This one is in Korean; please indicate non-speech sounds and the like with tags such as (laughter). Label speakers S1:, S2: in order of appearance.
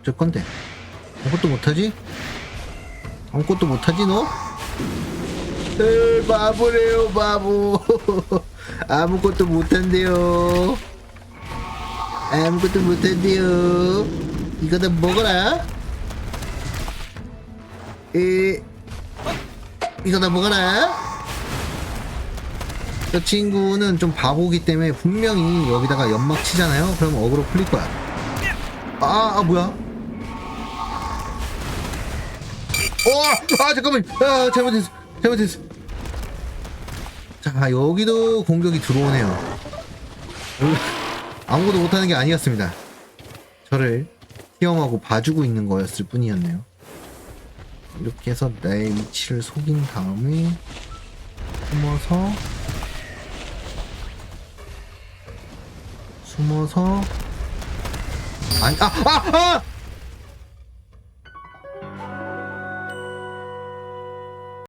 S1: 어쩔 건데. 아무것도 못하지? 아무것도 못하지 너? 에 바보래요 바보. (laughs) 아무것도 못한대요. 아무것도 못한대요. 이거 다 먹어라. 에 이거 다 먹어라. 저 친구는 좀 바보기 때문에 분명히 여기다가 연막 치잖아요. 그럼 어그로 풀릴 거야. 아, 아 뭐야 어, 아 잠깐만. 아 잘못했어. 잘못했어. 자 여기도 공격이 들어오네요. 아무것도 못하는 게 아니었습니다. 저를 시험하고 봐주고 있는 거였을 뿐이었네요. 이렇게 해서 나의 위치를 속인 다음에 숨어서 숨어서 아니 아아아 아, 아!